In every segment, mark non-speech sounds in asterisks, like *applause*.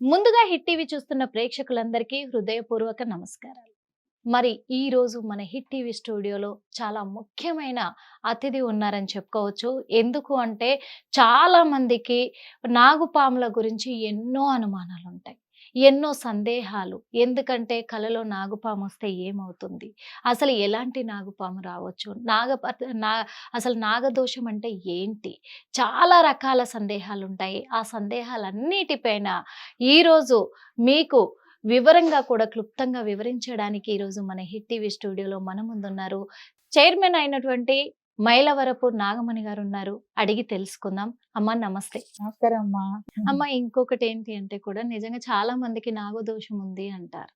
ముందుగా hit TV చూస్తున్న ప్రేక్షకులందరికీ హృదయపూర్వక నమస్కారాలు. మరి ఈ రోజు మన హిట్ టీవీ స్టూడియోలో చాలా ముఖ్యమైన అతిథి ఉన్నారని చెప్పుకోవచ్చు. ఎందుకు అంటే చాలా మందికి నాగుపాముల గురించి ఎన్నో అనుమానాలు ఉంటాయి ఎన్నో సందేహాలు. ఎందుకంటే కలలో నాగుపాము వస్తే ఏమవుతుంది? అసలు ఎలాంటి నాగుపాము రావచ్చు? నాగ నా అసలు నాగదోషం అంటే ఏంటి? చాలా రకాల సందేహాలు ఉంటాయి ఆ సందేహాలన్నిటిపైన ఈరోజు మీకు వివరంగా కూడా క్లుప్తంగా వివరించడానికి ఈరోజు మన హిట్ టీవీ స్టూడియోలో మన ముందున్నారు. చైర్మన్ అయినటువంటి మైలవరపు నాగమణి గారు ఉన్నారు అడిగి తెలుసుకుందాం. అమ్మ నమస్తే. నమస్కారం అమ్మా. అమ్మ ఇంకొకటి ఏంటి అంటే కూడా నిజంగా చాలా మందికి నాగదోషం ఉంది అంటారు.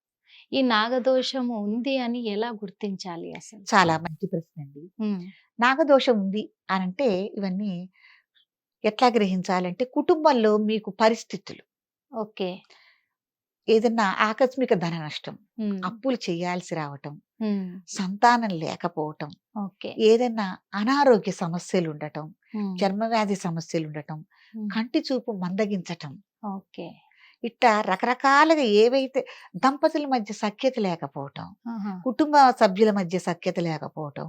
ఈ నాగదోషం ఉంది అని ఎలా గుర్తించాలి అసలు? చాలా మంచి ప్రశ్న అండి. నాగదోషం ఉంది అని అంటే ఇవన్నీ ఎట్లా గ్రహించాలంటే కుటుంబంలో మీకు పరిస్థితులు. ఓకే. ఏదన్నా ఆకస్మిక ధన నష్టం అప్పులు చేయాల్సి రావటం సంతానం లేకపోవటం ఓకే. ఏదన్నా అనారోగ్య సమస్యలు ఉండటం చర్మవ్యాధి సమస్యలు ఉండటం కంటి చూపు మందగించటం. ఓకే. ఇట్లా రకరకాలుగా ఏవైతే దంపతుల మధ్య సఖ్యత లేకపోవటం కుటుంబ సభ్యుల మధ్య సఖ్యత లేకపోవటం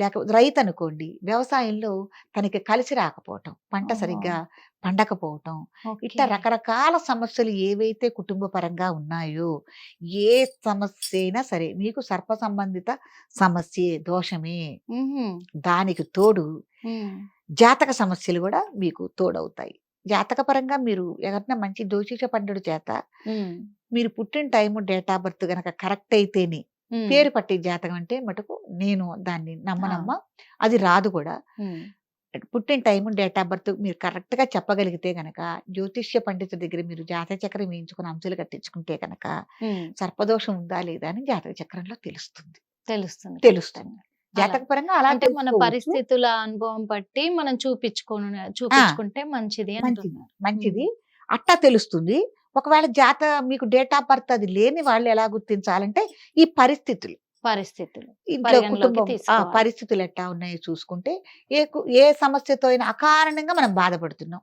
లేక రైతు అనుకోండి వ్యవసాయంలో తనకి కలిసి రాకపోవటం పంట. సరిగ్గా పండకపోవటం ఇట్లా. రకరకాల సమస్యలు ఏవైతే కుటుంబ పరంగా ఉన్నాయో ఏ సమస్య అయినా సరే మీకు సర్ప సంబంధిత సమస్యే దోషమే. దానికి తోడు జాతక సమస్యలు కూడా మీకు తోడవుతాయి. జాతక పరంగా మీరు ఎవరైనా మంచి దోషిష పండుడు చేత మీరు పుట్టిన టైము డేట్ ఆఫ్ బర్త్ గనక కరెక్ట్ అయితేనే పేరు పట్టే జాతకం అంటే మటుకు నేను దాన్ని నమ్మనమ్మ. అది రాదు కూడా. పుట్టిన టైం డేట్ ఆఫ్ బర్త్ మీరు కరెక్ట్గా చెప్పగలిగితే గనక జ్యోతిష్య పండితుడి దగ్గర మీరు జాతక చక్రం వేయించుకుని అంశాలు కట్టించుకుంటే గనక సర్పదోషం ఉందా లేదా అని జాతక చక్రంలో తెలుస్తుంది. తెలుస్తుంది. తెలుస్తుంది. జాతక పరంగా అలా అంటే మన. పరిస్థితుల అనుభవం బట్టి మనం చూపించుకోను చూపించుకుంటే మంచిది మంచిది. అట్టా తెలుస్తుంది. ఒకవేళ జాత మీకు డేట్ ఆఫ్ బర్త్ అది లేని వాళ్ళు ఎలా గుర్తించాలంటే ఈ పరిస్థితులు. పరిస్థితులు. ఇంట్లో కుటుంబం. పరిస్థితులు ఎట్లా ఉన్నాయో చూసుకుంటే ఏ ఏ సమస్యతో అయినా అకారణంగా మనం బాధపడుతున్నాం.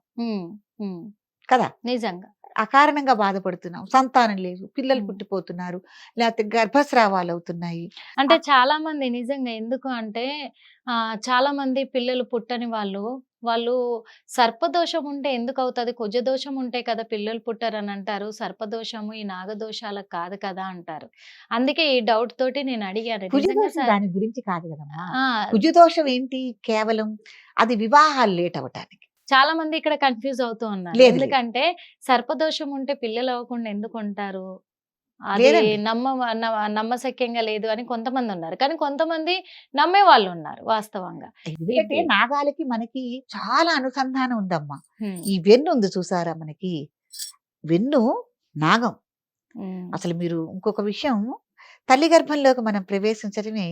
కదా? నిజంగా. అకారణంగా బాధపడుతున్నాం. సంతానం లేదు పిల్లలు. పుట్టిపోతున్నారు లేకపోతే గర్భస్రావాలు అవుతున్నాయి. అంటే చాలా మంది నిజంగా ఎందుకు అంటే చాలా మంది పిల్లలు పుట్టని వాళ్ళు వాళ్ళు సర్పదోషం ఉంటే ఎందుకు అవుతుంది కుజదోషం ఉంటే కదా పిల్లలు పుట్టరని అంటారు సర్పదోషము ఈ నాగదోషాలకు కాదు కదా అంటారు. అందుకే ఈ డౌట్ తోటి నేను అడిగాను దాని గురించి కాదు ఆ, కుజదోషం ఏంటి కేవలం అది వివాహాలు లేట్ అవటానికి చాలా మంది ఇక్కడ కన్ఫ్యూజ్ అవుతూ ఉన్నారు. ఎందుకంటే సర్పదోషం ఉంటే పిల్లలు అవ్వకుండా ఎందుకు ఉంటారు అది. నమ్మ నమ్మ- నమ్మశక్యంగా లేదు అని కొంతమంది ఉన్నారు కానీ కొంతమంది నమ్మే వాళ్ళు ఉన్నారు వాస్తవంగా ఎందుకంటే? నాగాలకి మనకి చాలా అనుసంధానం ఉందమ్మా. ఈ వెన్ను ఉంది చూసారా మనకి వెన్ను నాగం. అసలు మీరు ఇంకొక విషయం తల్లి గర్భంలోకి మనం ప్రవేశించడమే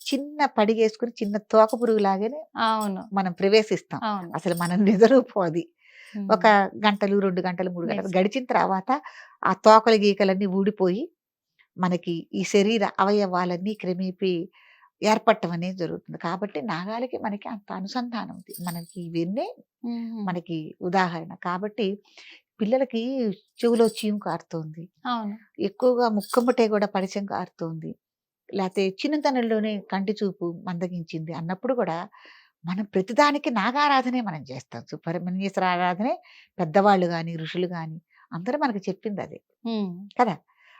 చిన్న పడిగేసుకుని చిన్న తోక పురుగు లాగానే అవును మనం ప్రవేశిస్తాం అసలు మనం నిజరూపం అది. ఒక గంటలు రెండు గంటలు మూడు గంటలు. గడిచిన తర్వాత ఆ తోకలు గీకలన్నీ ఊడిపోయి మనకి ఈ శరీర అవయవాలన్నీ క్రమేపీ ఏర్పడటం అనేది జరుగుతుంది. కాబట్టి నాగాలకి మనకి అంత అనుసంధానం ఉంది. మనకి ఇవన్నీ. మనకి ఉదాహరణ. కాబట్టి పిల్లలకి చెవులో చీము కారుతోంది. ఎక్కువగా ముక్కమ్మటే కూడా పరిచయం కారుతోంది. లేకపోతే చిన్నతనంలోనే కంటి చూపు మందగించింది అన్నప్పుడు కూడా మనం ప్రతిదానికి నాగారాధనే మనం చేస్తాం సుబ్రహ్మణ్యేశ్వర ఆరాధనే పెద్దవాళ్ళు కానీ ఋషులు కానీ అందరూ మనకు చెప్పింది అదే. కదా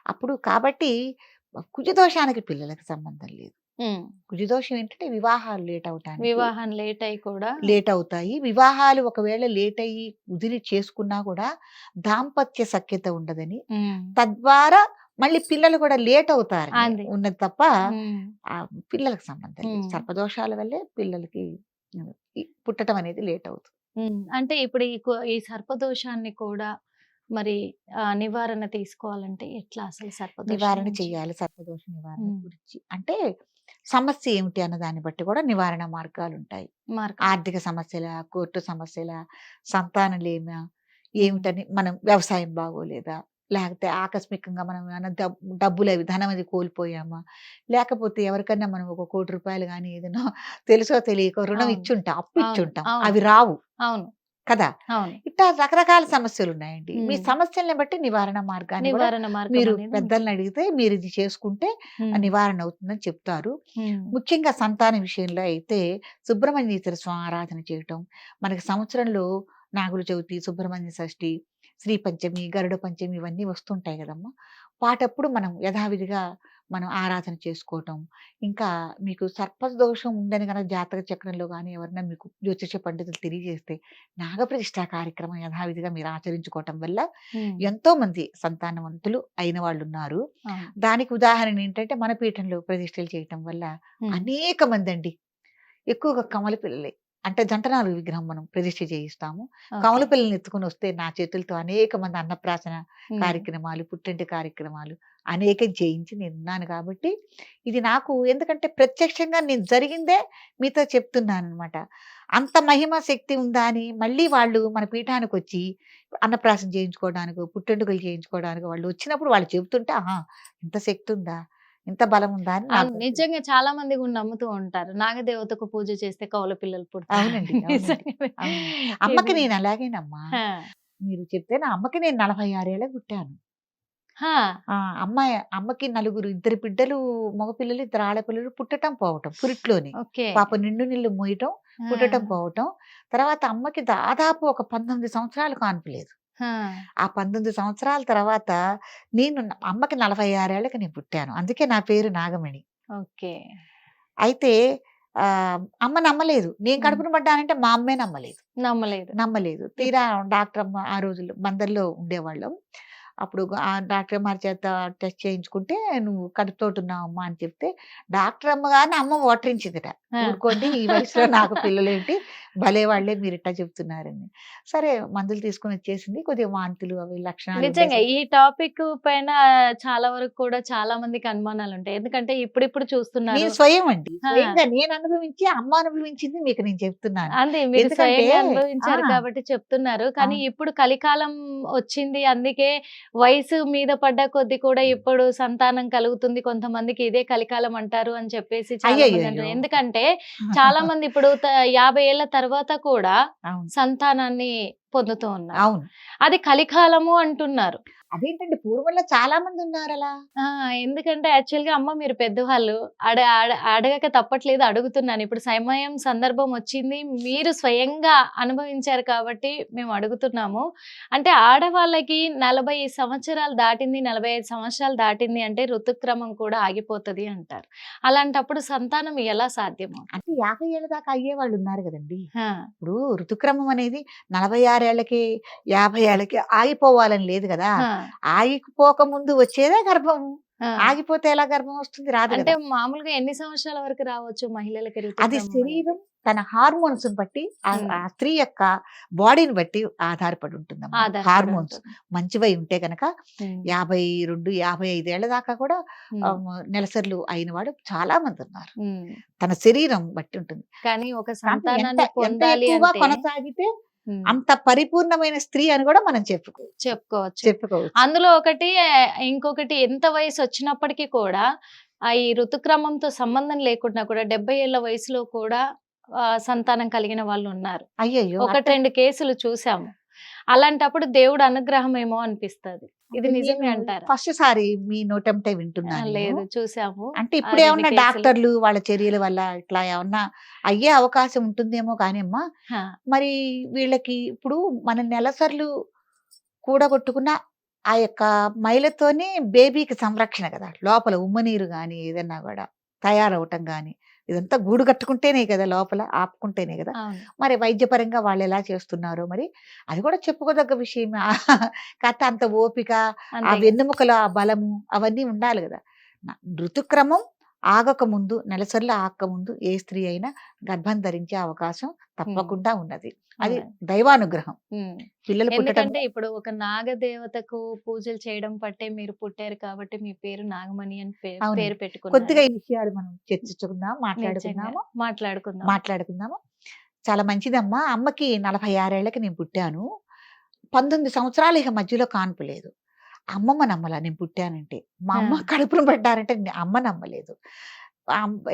అప్పుడు కాబట్టి కుజదోషానికి పిల్లలకు సంబంధం లేదు. కుజదోషం ఏంటంటే వివాహాలు లేట్ అవటానికి వివాహం లేట్ అయి కూడా లేట్ అవుతాయి వివాహాలు ఒకవేళ లేట్ అయ్యి కుదిరి చేసుకున్నా కూడా దాంపత్య సఖ్యత ఉండదని. తద్వారా మళ్ళీ పిల్లలు కూడా లేట్ అవుతారు. ఉన్నది తప్ప పిల్లలకు సంబంధం. సర్పదోషాల వల్లే పిల్లలకి పుట్టడం అనేది లేట్ అవుతుంది. అంటే ఇప్పుడు ఈ సర్పదోషాన్ని కూడా మరి నివారణ తీసుకోవాలంటే ఎట్లా అసలు సర్పదోషం నివారణ? చేయాలి సర్పదోష నివారణ. గురించి. అంటే సమస్య ఏమిటి అన్న దాన్ని బట్టి కూడా నివారణ మార్గాలు ఉంటాయి. ఆర్థిక సమస్యల కోర్టు సమస్యల సంతానలేమ ఏమిటని మనం వ్యవసాయం బాగోలేదా? లేకపోతే ఆకస్మికంగా మనం ఏమైనా డబ్ డబ్బులు అవి ధనం అది కోల్పోయామా? లేకపోతే ఎవరికన్నా మనం ఒక కోటి రూపాయలు కానీ ఏదైనా *laughs* తెలుసో తెలియక రుణం. ఇచ్చుంటాం అప్పు ఇచ్చుంటాం. అవి రావు. అవును. కదా? ఇట్లా రకరకాల సమస్యలు ఉన్నాయండి మీ. సమస్యల్ని బట్టి నివారణ మార్గాన్ని మీరు పెద్దల్ని అడిగితే మీరు ఇది చేసుకుంటే నివారణ అవుతుందని చెప్తారు. ముఖ్యంగా సంతాన విషయంలో అయితే సుబ్రహ్మణ్యేశ్వర స్వామి ఆరాధన చేయటం మనకి సంవత్సరంలో నాగుల చవితి సుబ్రహ్మణ్య షష్ఠి శ్రీ పంచమి గరుడ పంచమి ఇవన్నీ వస్తుంటాయి కదమ్మా. వాటప్పుడు మనం యథావిధిగా మనం ఆరాధన చేసుకోవటం. ఇంకా మీకు సర్పదోషం ఉందని కనుక జాతక చక్రంలో కానీ ఎవరైనా మీకు జ్యోతిష పండితులు తెలియజేస్తే నాగప్రతిష్ఠా కార్యక్రమం యథావిధిగా మీరు ఆచరించుకోవటం వల్ల ఎంతో మంది సంతానవంతులు అయిన వాళ్ళు ఉన్నారు దానికి ఉదాహరణ ఏంటంటే మన పీఠంలో ప్రతిష్టలు చేయటం వల్ల అనేక మంది అండి ఎక్కువగా కమల పిల్లలే. అంటే జంటనాలు విగ్రహం మనం ప్రతిష్ఠ చేయిస్తాము. కమల పిల్లల్ని ఎత్తుకుని వస్తే నా చేతులతో అనేక మంది అన్నప్రాసన కార్యక్రమాలు పుట్టింటి కార్యక్రమాలు అనేకం చేయించి నేను ఉన్నాను కాబట్టి ఇది నాకు ఎందుకంటే ప్రత్యక్షంగా నేను జరిగిందే మీతో చెప్తున్నాను అనమాట అంత మహిమ శక్తి ఉందా అని మళ్ళీ వాళ్ళు మన పీఠానికి వచ్చి అన్నప్రాసన చేయించుకోవడానికి పుట్టెంటుకలు చేయించుకోవడానికి వాళ్ళు వచ్చినప్పుడు వాళ్ళు చెబుతుంటే ఆహా ఇంత శక్తి ఉందా? ఇంత బలం ఉందా అని నిజంగా చాలా మంది కూడా నమ్ముతూ ఉంటారు. నాగదేవతకు పూజ చేస్తే కౌల పిల్లలు పుడతారు. *laughs* అమ్మకి నేను అలాగేనమ్మా. మీరు చెప్తే నా అమ్మకి నేను నలభై ఆరేళ్ళ పుట్టాను అమ్మాయి అమ్మకి నలుగురు ఇద్దరు బిడ్డలు మగపిల్లలు ఇద్దరు ఆడపిల్లలు పుట్టటం పోవటం పురిట్లోని. పాప నిండు నీళ్ళు మోయటం పుట్టటం పోవటం. తర్వాత అమ్మకి దాదాపు ఒక పంతొమ్మిది సంవత్సరాలు కాన్పులేదు ఆ పంతొమ్మిది సంవత్సరాల తర్వాత నేను అమ్మకి నలభై ఆరేళ్ళకి నేను పుట్టాను. అందుకే నా పేరు నాగమణి. ఓకే. అయితే ఆ అమ్మ నమ్మలేదు. నేను. కడుపున పడ్డానంటే మా అమ్మే నమ్మలేదు. నమ్మలేదు. నమ్మలేదు. తీరా డాక్టర్ అమ్మ ఆ రోజుల్లో బందర్లో ఉండేవాళ్ళం. అప్పుడు ఆ డాక్టర్ అమ్మ చేత టెస్ట్ చేయించుకుంటే నువ్వు కడుపుతోటి ఉన్నావు అమ్మ అని చెప్తే డాక్టర్ అమ్మ కానీ అమ్మ ఓటరించిందిట. ఊరుకోండి ఈ వయసులో నాకు పిల్లలేంటి భలే వాళ్ళే మీరు ఇట్టా చెప్తున్నారని. సరే మందులు తీసుకుని వచ్చేసింది. కొద్దిగా వాంతులు అవి లక్షణాలు నిజంగా ఈ టాపిక్ పైన చాలా వరకు కూడా చాలా మందికి అనుమానాలు ఉంటాయి. ఎందుకంటే ఇప్పుడిప్పుడు చూస్తున్నారు. నేను స్వయం అండి. నేను అనుభవించి అమ్మ అనుభవించింది మీకు నేను చెప్తున్నాను. అంతే మీరు స్వయంగా అనుభవించారు. కాబట్టి చెప్తున్నారు. కానీ. ఇప్పుడు కలికాలం వచ్చింది. అందుకే వయసు మీద పడ్డ కొద్ది కూడా ఇప్పుడు సంతానం కలుగుతుంది. కొంతమందికి ఇదే కలికాలం అంటారు అని చెప్పేసి ఎందుకంటే *laughs* చాలా మంది ఇప్పుడు యాభై ఏళ్ళ తర్వాత కూడా సంతానాన్ని పొందుతూ ఉన్నారు. అవును. అది కలికాలము అంటున్నారు. అదేంటండి? పూర్వంలో చాలా మంది ఉన్నారు అలా ఎందుకంటే యాక్చువల్గా అమ్మ మీరు పెద్దవాళ్ళు. అడ అడ- అడగక తప్పట్లేదు అడుగుతున్నాను. ఇప్పుడు సమయం సందర్భం వచ్చింది మీరు స్వయంగా అనుభవించారు కాబట్టి మేము అడుగుతున్నాము. అంటే ఆడవాళ్ళకి నలభై సంవత్సరాలు దాటింది నలభై ఐదు సంవత్సరాలు దాటింది అంటే ఋతుక్రమం కూడా ఆగిపోతుంది అంటారు. అలాంటప్పుడు సంతానం ఎలా సాధ్యము? అంటే యాభై ఏళ్ళ దాకా అయ్యే వాళ్ళు ఉన్నారు కదండి. ఇప్పుడు ఋతుక్రమం అనేది నలభై ఆరేళ్ళకి యాభై ఏళ్ళకి ఆగిపోవాలని లేదు కదా! ఆగిపోక ముందు వచ్చేదే గర్భం. ఆగిపోతే ఎలా గర్భం వస్తుంది? రాదు అంటే మామూలుగా ఎన్ని సంవత్సరాల వరకు రావచ్చు మహిళలకి అది? శరీరం తన హార్మోన్స్ బట్టి ఆ స్త్రీ యొక్క బాడీని బట్టి ఆధారపడి ఆధారపడి హార్మోన్స్ ఉంటుంది. మంచివై ఉంటే గనక యాభై రెండు యాభై ఐదేళ్ళ దాకా కూడా నెలసర్లు అయిన వాడు చాలా మంది ఉన్నారు. తన శరీరం బట్టి ఉంటుంది. కానీ ఒక సంతానాన్ని కొనసాగితే అంత పరిపూర్ణమైన స్త్రీ అని కూడా మనం చెప్పుకోవచ్చు చెప్పుకోవచ్చు. చెప్పుకోవచ్చు. అందులో ఒకటి ఇంకొకటి ఎంత వయసు వచ్చినప్పటికీ కూడా ఆ ఈ ఋతుక్రమంతో సంబంధం లేకుండా కూడా డెబ్బై ఏళ్ళ వయసులో కూడా సంతానం కలిగిన వాళ్ళు ఉన్నారు. అయ్యయ్యో! ఒకటి రెండు కేసులు చూసాము. అలాంటప్పుడు దేవుడు అనుగ్రహం ఏమో అనిపిస్తది. ఇది నిజమే అంటారా. ఫస్ట్ సారి మీ నోటంటే వింటున్నాను లేదు. చూసాము. అంటే ఇప్పుడు ఏమన్నా. డాక్టర్లు వాళ్ళ చర్యల వల్ల ఇట్లా ఏమన్నా అయ్యే అవకాశం ఉంటుందేమో కానీ అమ్మా మరి వీళ్ళకి ఇప్పుడు మన నెలసర్లు కూడగొట్టుకున్న ఆ యొక్క మైలతోనే బేబీకి సంరక్షణ కదా. లోపల ఉమ్మనీరు కానీ ఏదన్నా కూడా తయారవటం కానీ ఇదంతా గూడు కట్టుకుంటేనే కదా లోపల ఆపుకుంటేనే కదా. మరి వైద్యపరంగా వాళ్ళు ఎలా చేస్తున్నారో మరి? అది కూడా చెప్పుకోదగ్గ విషయం *laughs* కాకపోతే అంత ఓపిక ఆ వెన్నెముకల ఆ బలము అవన్నీ ఉండాలి కదా. ఋతుక్రమం ఆగక ముందు నెలసర్లు ఆగక ముందు ఏ స్త్రీ అయినా గర్భం ధరించే అవకాశం తప్పకుండా ఉన్నది. అది. దైవానుగ్రహం. పిల్లలు ఎందుకంటే ఇప్పుడు ఒక నాగదేవతకు పూజలు చేయడం పట్టే మీరు పుట్టారు కాబట్టి మీ పేరు నాగమణి అని. పేరు పెట్టుకున్నారు. కొద్దిగా ఈ విషయాలు మనం చర్చించుకుందాం మాట్లాడుకుందాము. మాట్లాడుకుందాం. మాట్లాడుకుందాము? చాలా మంచిదమ్మా. అమ్మకి నలభై ఆరేళ్ళకి నేను పుట్టాను. పంతొమ్మిది సంవత్సరాలు ఇక మధ్యలో కాన్పు లేదు. అమ్మమ్మ నమ్మలా నేను పుట్టానంటే మా అమ్మ. *laughs* కడుపును పడ్డారంటే నే- అమ్మ నమ్మలేదు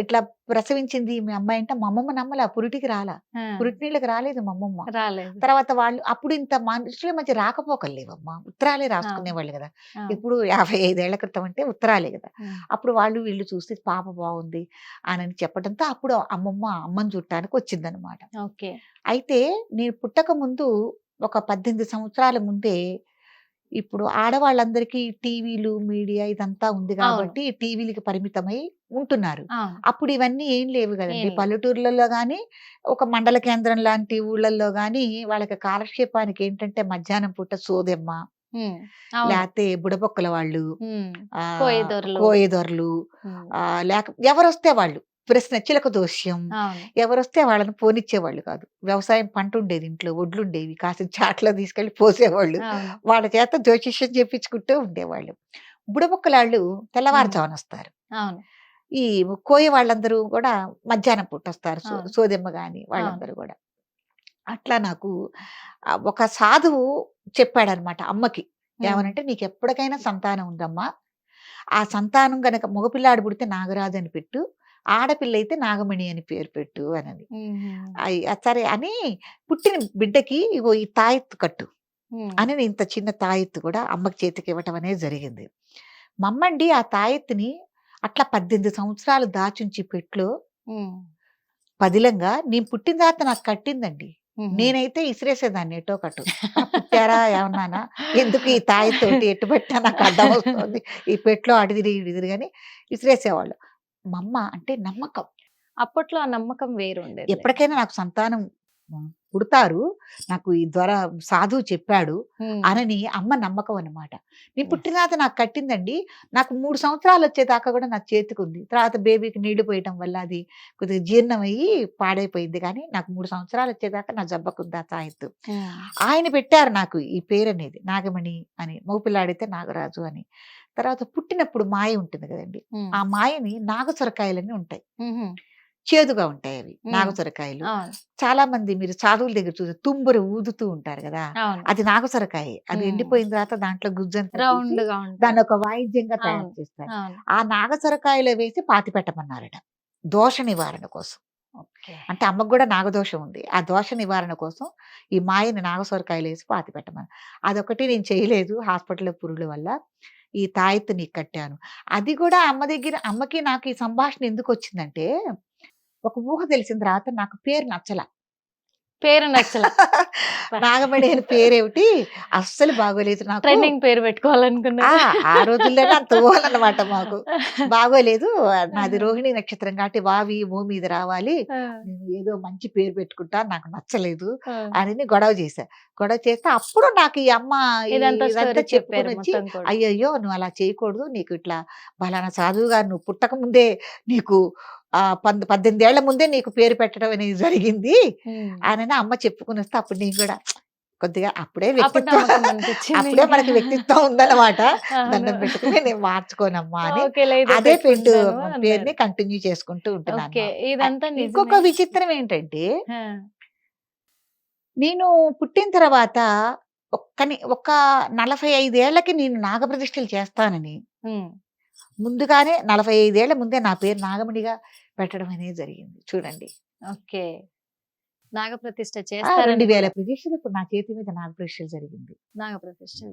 ఇట్లా ప్రసవించింది మీ అమ్మాయి అంటే మా అమ్మమ్మ నమ్మలే. పురిటికి రాలా. ఆ! పురిటి నీళ్ళకి రాలేదు మా అమ్మమ్మ. రాలేదు. తర్వాత వాళ్ళు అప్పుడు ఇంత మనుషుల మధ్య రాకపోకలు లేవమ్మా. ఉత్తరాలే. రాసుకునేవాళ్ళు! అవును. ఇప్పుడు 55 ఏళ్ళ క్రితం అంటే ఉత్తరాలే! హ్మ్. అప్పుడు వాళ్ళు వీళ్ళు చూసి పాప బావుంది అనని చెప్పడంతో అప్పుడు అమ్మమ్మ అమ్మని చూడటానికి వచ్చిందనమాట. ఓకే. అయితే నేను పుట్టక ముందు ఒక 18 సంవత్సరాల ముందే ఇప్పుడు ఆడవాళ్ళందరికీ టీవీలు, మీడియా ఇదంతా ఉంది. గాబట్టి టీవీలకి పరిమితమై ఉంటున్నారు. అప్పుడు ఇవన్నీ ఏం లేవు. లేవు. పల్లెటూర్లలో గాని, ఒక మండల కేంద్రం లాంటి ఊళ్ళల్లో గాని వాళ్ళకి కాలక్షేపానికి ఏంటంటే మధ్యాహ్నం పూట సోదెమ్మ. లేతే బుడబొక్కల వాళ్ళు, కోయదొరలు. లేక ఎవరొస్తే వాళ్ళు. ప్రశ్న చిలక దోష్యం. అవును. ఎవరొస్తే వాళ్ళని పోనిచ్చేవాళ్ళు కాదు. వ్యవసాయం పంటుండేది ఇంట్లో. వడ్లుండేవి. కాసిన చాటలో తీసుకెళ్ళి పోసేవాళ్ళు. వాళ్ళ చేత జ్యోతిష్యం చెప్పించుకుంటూ ఉండేవాళ్ళు. బుడబుక్కలాళ్ళు హ్మ్. తెల్లవారుజామునొస్తారు. అవును. ఈ కోయ వాళ్ళందరూ గూడా మధ్యాహ్నం. సో అవును. సోదెమ్మ గాని. వాళ్ళందరూ గూడా. అట్లా నాకు ఒక సాధువు చెప్పాడనమాట అమ్మకి. ఏమనంటే "నీకెప్పటికైనా సంతానం ఉందమ్మా. ఆ సంతానం గనక మగపిల్లాడు పుడితే నాగరాజు అని పెట్టు. ఆడపిల్లయితే నాగమణి అని పేరు పెట్టు". అయి సరే అని పుట్టిన బిడ్డకి ఇగో ఈ తాయెత్తు కట్టు. అని ఇంత చిన్న తాయెత్తు కూడా అమ్మకి చేతికి ఇవ్వటం అనేది జరిగింది. మా అమ్మండి ఆ తాయెత్తుని అట్లా 18 సంవత్సరాలు దాచుంచి పెట్లో. పదిలంగా నేను పుట్టిన తర్వాత నాకు కట్టిందండి. నేనైతే ఇసిరేసేదాన్ని ఎటో కటు. ఆ! పుట్టారా ఏమన్నానా? ఎందుకు ఈ తాయెత్తోటి ఎటు పెట్టినా నాకు వస్తుంది. ఈ పెట్లో అటు తిరిగి, ఇటు తిరిగి అని విసిరేసేవాళ్ళు. మా అమ్మ అంటే నమ్మకం. అప్పట్లో ఆ నమ్మకం వేరుండేదిలే. ఎప్పటికైనా నాకు సంతానం పుడతారు. నాకు ఈ ద్వారా సాధువు చెప్పాడు. అనని అమ్మ నమ్మకం అన్నమాట. నేను యెస్. పుట్టిన తర్వాత నాకు కట్టిందండి. నాకు 3 సంవత్సరాలు వచ్చేదాకా కూడా నా చేతికుంది. తర్వాత బేబీకి నీళ్ళు పోయటం వల్ల అది కొద్దిగా జీర్ణమయ్యి పాడైపోయింది కానీ నాకు 3 సంవత్సరాలు వచ్చేదాకా నా జబ్బకుంది తాయెత్తు. ఆయన పెట్టారు నాకు ఈ పేరనేది. నాగమణి అని. మగపిల్లాడైతే నాగరాజు అని. తర్వాత పుట్టినప్పుడు మాయ ఉంటుంది! హ్మ్. ఆ మాయని నాగసొరకాయలని ఉంటాయి. చేదుగా ఉంటాయి అవి. నాగసొరకాయలు. చాలా మంది మీరు సాధువుల దగ్గర చూస్తే తుంబుర ఊదుతూ ఉంటారు! అవును. అది నాగసొరకాయే. అది. ఎండిపోయిన తర్వాత దాంట్లో గుజ్జంతా ఉంటుంది. దాన్నొక వాయిద్యంగా తయారు. చేస్తారు. ఆ నాగసొరకాయలో వేసి పాతిపెట్టమన్నారట. దోష నివారణ కోసం. అంటే అమ్మకు గూడా నాగదోషం ఉంది. ఆ దోష నివారణ కోసం ఈ మాయని నాగసొరకాయలో ఏసి పాతిపెట్టమన్నారు. అదొకటి నేను చేయలేదు హాస్పిటల్‌లో పురుగుల వల్ల. ఈ తాయెత్తు నీకు కట్టాను. అది గూడా అమ్మ దగ్గర అమ్మకి నాకు ఈ సంభాషణ ఎందుకొచ్చిందంటే, ఒక ఊహ తెలిసిన తర్వాత నాకు పేరు నచ్చల. పేరు నచ్చల. *laughs* నాగమణి అని పేరేమిటి అస్సలు బాగోలేదు నాకు. ట్రెండింగ్ పేరు ఆ! పెట్టుకోవాలనుకున్నారా? ఆ రోజుల్లోనే అంత ఊహలన్నమాట మాకు. *laughs* బాగోలేదు. నాది! రోహిణి నక్షత్రం కాబట్టి వావి మో మీద రావాలి. ఏదో మంచి పేరు పెట్టుకుంటా. నాకు నచ్చలేదు! అని గొడవ చేశా. గొడవ చేస్తే అప్పుడు నాకు ఈ అమ్మ ఇదంతా చెప్పారు. అయ్యయ్యో! నువ్వు అలా చేయకూడదు. నీకు ఇట్లా పలానా సాధువు గారు నువ్వు పుట్టక ముందే నీకు పంద్ 18 ఏళ్ళ ముందే నీకు పేరు పెట్టడం అనేది జరిగింది. అనని అమ్మ చెప్పుకొనొస్తే అప్పుడు నేను గూడా కొద్దిగా అప్పుడే అప్పుడు వ్యక్తిత్వం. అప్పుడే మనకి వ్యక్తిత్వం ఉందన్నమాట. దండం పెట్టుకొని నేను మార్చుకోనమ్మా అని అదే పెట్టు పెట్టుకుంటాను పేరుని. కంటిన్యూ చేసుకుంటూ ఉంటున్నాను. ఇదంతా ఇంకొక. విచిత్రం ఏంటంటే! నేను పుట్టిన తర్వాత ఒక్కని ఒక 45 ఏళ్ళకి నేను నాగప్రతిష్ఠలు చేస్తానని. ముందుగానే 45 ఏళ్ళ ముందే నా పేరు నాగమణిగా పెట్టడం అనేది జరిగింది. చూడండి. ఓకే. నాగప్రతిష్ఠ ఆ! చేస్తారని 2000 కూడా. ప్రతిష్ఠలు ఇప్పుడు నా చేతి మీద నాగప్రతిష్ఠ జరిగింది. నాగప్రతిష్ఠ